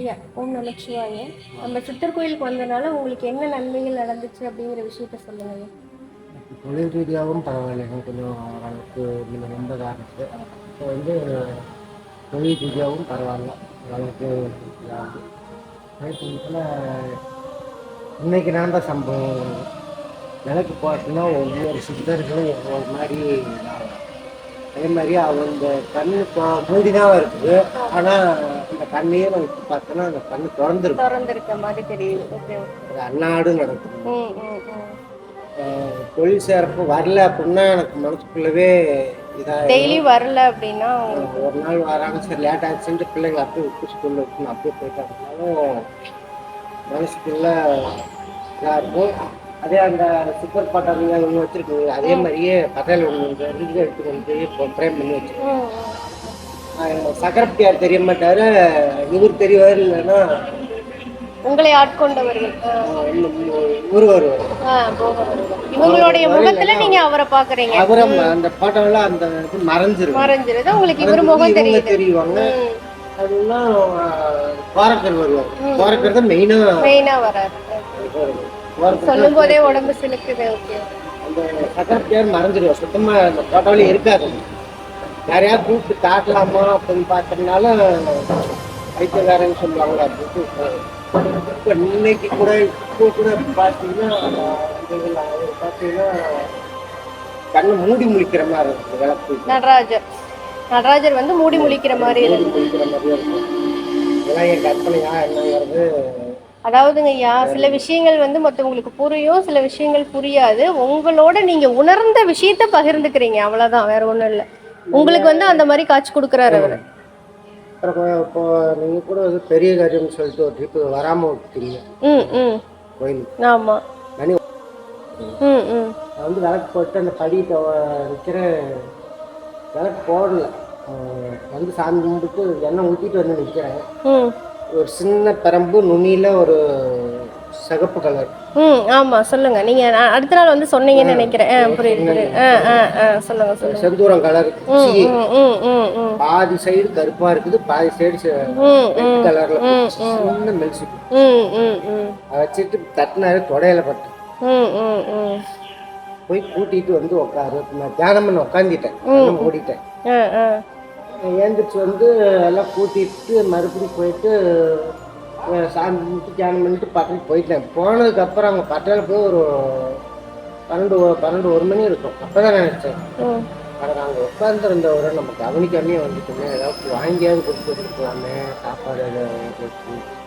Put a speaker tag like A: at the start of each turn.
A: இல்லை ஓம் நமச்சிவாய நம்ம சித்தர் கோயிலுக்கு வந்தனால உங்களுக்கு என்ன நன்மைகள் நடந்துச்சு அப்படிங்கிற விஷயத்த சொல்லுங்க
B: தொழில் ரீதியாகவும் பரவாயில்லைங்க கொஞ்சம் ஓரளவுக்கு நீங்கள் ரொம்ப காரணத்து இப்போ வந்து தொழில் ரீதியாகவும் பரவாயில்ல. ஓரளவுக்கு இதாகுது. இன்னைக்கு நடந்த சம்பவம். நிலைக்கு பார்த்தீங்கன்னா ஒவ்வொரு சித்தர்களும் ஒவ்வொரு மாதிரி அதே மாதிரி அவங்க கண்ணு இப்போ மூடி தான் இருக்குது. ஆனால் கண்ணையே இப்போ பார்த்தோன்னா அந்த கண்ணு திறந்துருக்கும்.
A: திறந்திருக்க மாதிரி தெரியுது.
B: அது அன்னாடு நடக்குது
A: ம் ம் ம்.
B: அஹ் தொழில் சேரப்போ வரல அப்படின்னா எனக்கு மனசுக்குள்ளவே இதாக
A: டெய்லி வரல அப்படின்னா
B: ஒரு நாள் வராங்க சரி லேட் ஆச்சுன்ட்டு பிள்ளைங்க அப்படியே விட்டு ஸ்கூலில் விட்டு அப்படியே போயிட்டாங்கனாலும் மனசுக்குள்ள இதாக இருக்கும். அதே அந்த சூப்பர் பாட்டா நீங்கள் ஒன்று வச்சுருக்கீங்க. அதே மாதிரியே பட்டையில் ஒன்று எடுத்து கொண்டு போய் ஃப்ரேம் பண்ணி வச்சுருக்கோம் சக்கரப்பியார் தெரிய மாட்டாரு. இவர் தெரியவார் இல்லைன்னா
A: உங்களை ஆட்கொண்டவர்கள்.
B: இவர் வருவார்.
A: இவங்களுடைய முகத்துல நீங்க அவரை பாக்குறீங்க
B: அவரை அந்த பாட்டெல்லாம் அந்த இது மறைஞ்சிரும்
A: மறைஞ்சிருது. உங்களுக்கு இவர் முகம் தெரியுது.
B: தெரியுவாங்க. அதெல்லாம் கோரக்கர் வருவார். கோரக்கர் தான் மெயினாக
A: மெயினா வராரு. சொல்லும் போதே உடம்பு சிலுக்குது. ஓகே.
B: அந்த சக்கரப்பியார் மறைஞ்சிருவார். சுத்தமாக அந்த போட்டோவில் இருக்காது. யாரையாவது கூப்பிட்டு காட்டலாமா அப்படின்னு பார்த்தோம்னாலும் வைத்தியக்காரன்னு சொல்லுவாங்க. விட்டுறாரு. இப்போ இன்னைக்கு கூட இப்போ கூட பார்த்தீங்கன்னா பார்த்தீங்கன்னா கண்ணை மூடி முழிக்கிற மாதிரி இருக்குது விளக்கு
A: நடராஜர். நடராஜர் வந்து மூடி முழிக்கிற மாதிரி
B: மூடி முழிக்கிற மாதிரியே இருக்கும். இதெல்லாம் என் கற்பனையா என்னங்கிறது
A: அதாவதுங்க ஐயா சில விஷயங்கள் வந்து மற்றவங்களுக்கு புரியும் சில விஷயங்கள் புரியாது. உங்களோட நீங்க உணர்ந்த விஷயத்த பகிர்ந்துக்கிறீங்க. அவ்வளவுதான் வேற ஒண்ணும் இல்ல. உங்களுக்கு வந்து அந்த மாதிரி காட்சி கொடுக்குறாரு அவரு.
B: அப்புறம் இப்போ நீங்கள் கூட வந்து பெரிய காரியம்னு சொல்லிட்டு ஒரு ட்ரிப்பு வராமல் விட்டீங்க
A: ம் ம்.
B: கோயிலுக்கு.
A: ஆமா.
B: மணி
A: ம் ம்.
B: நான் வந்து விளக்கு போட்டு அந்த படிக்கிட்ட நிற்கிற விளக்கு போடல. வந்து சாமி கும்பிட்டு எண்ணெய் ஊற்றிட்டு வந்து நிற்கிறேன் ஒரு சின்ன பெரம்பு நுனியில் ஒரு சிகப்பு கலர்.
A: ம் ஆமா சொல்லுங்க. நீங்க நான் அடுத்த நாள் வந்து சொன்னீங்கன்னு நினைக்கிறேன். புரியுது புரியுது. ஆ ஆ ஆ சொல்லுங்க சொல்லுங்க.
B: செந்தூரம் கலர்
A: ம் ம் ம்
B: பாதி சைடு கருப்பாக இருக்குது பாதி சைடு
A: ம்
B: ரெட் கலரில் சின்ன மெல்சி
A: ம் ம் ம்.
B: வச்சுட்டு தட்டினாரு தொடையில பட்டு.
A: ம் ம் ம்.
B: போய் கூட்டிட்டு வந்து உட்காரு. நான் தியானம் பண்ண உட்காந்துட்டேன்
A: ஆ.
B: ஏந்திரிச்சு வந்து எல்லாம் கூட்டிட்டு மறுபடியும் போயிட்டு சாமி கும்பிட்டு தியானம் பண்ணிட்டு பட்டணம் போயிட்டேன். போனதுக்கப்புறம் அங்கே பட்டணில் போய் ஒரு பன்னெண்டு பன்னெண்டு ஒரு மணி இருக்கும். அப்போ தான் நினச்சேன்.
A: ம்.
B: ஆனால் நாங்கள் உட்காந்துருந்தவரை நம்ம கவனிக்காமே வந்துட்டோமே. ஏதாவது வாங்கியாவது கொடுத்து கொடுக்கலாமே. சாப்பாடு வச்சு